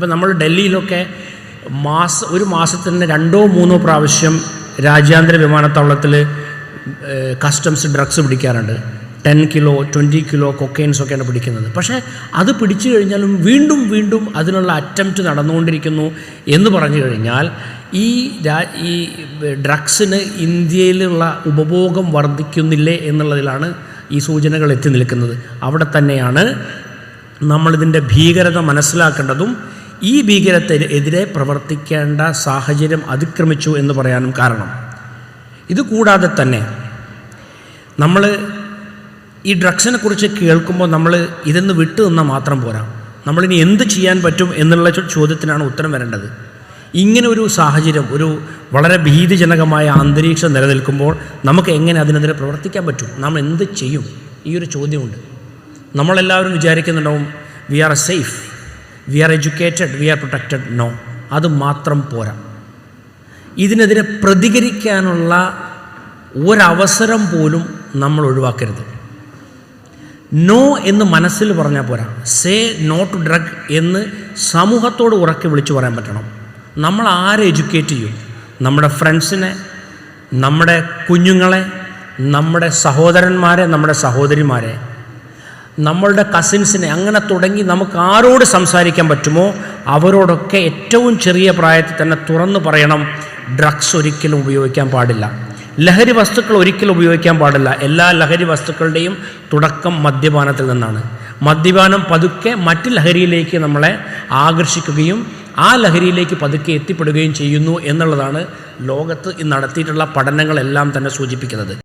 ഇപ്പം നമ്മൾ ഡൽഹിയിലൊക്കെ മാസ ഒരു മാസത്തിന് രണ്ടോ മൂന്നോ പ്രാവശ്യം രാജ്യാന്തര വിമാനത്താവളത്തിൽ കസ്റ്റംസ് ഡ്രഗ്സ് പിടിക്കാറുണ്ട്. ടെൻ കിലോ ട്വന്റി കിലോ കൊക്കെയിൻസൊക്കെയാണ് പിടിക്കുന്നത്. പക്ഷേ അത് പിടിച്ചു കഴിഞ്ഞാലും വീണ്ടും വീണ്ടും അതിനുള്ള അറ്റംപ്റ്റ് നടന്നുകൊണ്ടിരിക്കുന്നു എന്ന് പറഞ്ഞു കഴിഞ്ഞാൽ ഈ ഈ ഡ്രഗ്സിന് ഇന്ത്യയിലുള്ള ഉപഭോഗം വർദ്ധിക്കുന്നില്ലേ എന്നുള്ളതിലാണ് ഈ സൂചനകൾ എത്തി നിൽക്കുന്നത്. അവിടെ തന്നെയാണ് നമ്മളിതിന്റെ ഭീകരത മനസ്സിലാക്കേണ്ടതും ഈ ഭീകരത്തിനെതിരെ പ്രവർത്തിക്കേണ്ട സാഹചര്യം അതിക്രമിച്ചു എന്ന് പറയാനും കാരണം. ഇത് കൂടാതെ തന്നെ നമ്മൾ ഈ ഡ്രഗ്സിനെ കുറിച്ച് കേൾക്കുമ്പോൾ നമ്മൾ ഇതെന്ന് വിട്ടു നിന്നാൽ മാത്രം പോരാ. നമ്മളിനി എന്ത് ചെയ്യാൻ പറ്റും എന്നുള്ള ചോദ്യത്തിനാണ് ഉത്തരം വരേണ്ടത്. ഇങ്ങനെ ഒരു സാഹചര്യം ഒരു വളരെ ഭീതിജനകമായ അന്തരീക്ഷം നിലനിൽക്കുമ്പോൾ നമുക്ക് എങ്ങനെ അതിനെതിരെ പ്രവർത്തിക്കാൻ പറ്റും? നമ്മൾ എന്ത് ചെയ്യും? ഈ ഒരു ചോദ്യമുണ്ട്. നമ്മളെല്ലാവരും വിചാരിക്കുന്നുണ്ടാവും we are safe we are educated we are protected no അത് മാത്രം പോരാ. ഇതിനെതിരെ പ്രതികരിക്കാനുള്ള ഒരവസരം പോലും നമ്മൾ ഒഴിവാക്കരുത്. നോ എന്ന് മനസ്സിൽ പറഞ്ഞാൽ പോരാ. സേ നോ ടു ഡ്രഗ് എന്ന് സമൂഹത്തോട് ഉറക്കി വിളിച്ചു പറയാൻ പറ്റണം. നമ്മൾ ആരെ എഡ്യൂക്കേറ്റ് ചെയ്യും? നമ്മുടെ ഫ്രണ്ട്സിനെ നമ്മുടെ കുഞ്ഞുങ്ങളെ നമ്മുടെ സഹോദരന്മാരെ നമ്മുടെ സഹോദരിമാരെ. നമ്മളുടെ കസിൻസിനെ അങ്ങനെ തുടങ്ങി നമുക്ക് ആരോട് സംസാരിക്കാൻ പറ്റുമോ? അവരോടൊക്കെ ഏറ്റവും ചെറിയ പ്രായത്തിൽ തന്നെ തുറന്നു പറയണം ഡ്രഗ്സ് ഒരിക്കലും ഉപയോഗിക്കാൻ പാടില്ല. ലഹരി വസ്തുക്കൾ ഒരിക്കലും ഉപയോഗിക്കാൻ പാടില്ല. എല്ലാ ലഹരി വസ്തുക്കളുടെയും തുടക്കം മദ്യപാനത്തിൽ നിന്നാണ്. മദ്യപാനം പതുക്കെ മറ്റ് ലഹരിയിലേക്ക് നമ്മളെ ആകർഷിക്കുകയും ആ ലഹരിയിലേക്ക് പതുക്കെ എത്തിപ്പെടുകയും ചെയ്യുന്നു എന്നുള്ളതാണ് ലോകത്ത് നടത്തിയിട്ടുള്ള പഠനങ്ങളെല്ലാം തന്നെ സൂചിപ്പിക്കുന്നത്.